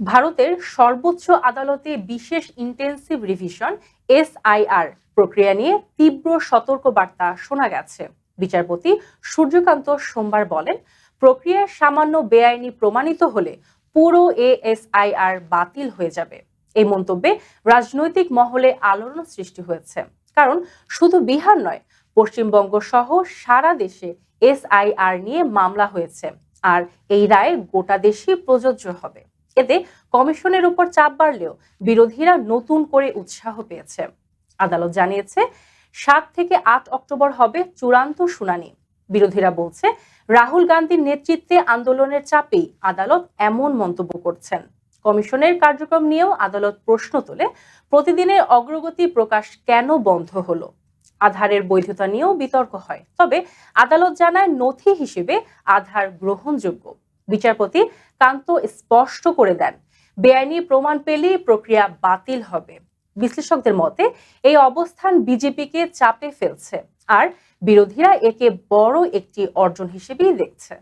ভারতের সর্বোচ্চ আদালতে বিশেষ ইন্টেন্সিভ রিভিশন এসআইআর প্রক্রিয়া নিয়ে তীব্র সতর্ক বার্তা শোনা গেছে। বিচারপতি সূর্যকান্ত সোমবার বলেন, প্রক্রিয়া সামান্য বেআইনি প্রমাণিত হলে পুরো এএসআইআর বাতিল হয়ে যাবে। এই মন্তব্যে রাজনৈতিক মহলে আলোড়ন সৃষ্টি হয়েছে। কারণ শুধু বিহার নয়, পশ্চিমবঙ্গ সহ সারা দেশে এসআইআর নিয়ে মামলা হয়েছে। আর এই রায় গোটা দেশেই প্রযোজ্য হবে। এতে কমিশনের উপর চাপ বাড়লেও বিরোধীরা নতুন করে উৎসাহ পেয়েছে। আদালত জানিয়েছে, সাত থেকে আট অক্টোবর হবে চূড়ান্ত শুনানি। বিরোধীরা বলছে, রাহুল গান্ধীর নেতৃত্বে আন্দোলনের চাপেই আদালত এমন মন্তব্য করছেন। কমিশনের কার্যক্রম নিয়েও আদালত প্রশ্ন তোলে, প্রতিদিনের অগ্রগতি প্রকাশ কেন বন্ধ হলো? আধারের বৈধতা নিয়েও বিতর্ক হয়। তবে আদালত জানায়, নথি হিসেবে আধার গ্রহণযোগ্য। বিচারপতি কান্ত স্পষ্ট করে দেন। বেআইনি প্রমাণ পেলে প্রক্রিয়া বাতিল হবে। বিশ্লেষকদের মতে, এই অবস্থান বিজেপিকে চাপে ফেলছে, আর বিরোধীরা একে বড় একটি অর্জন হিসেবেই দেখছে।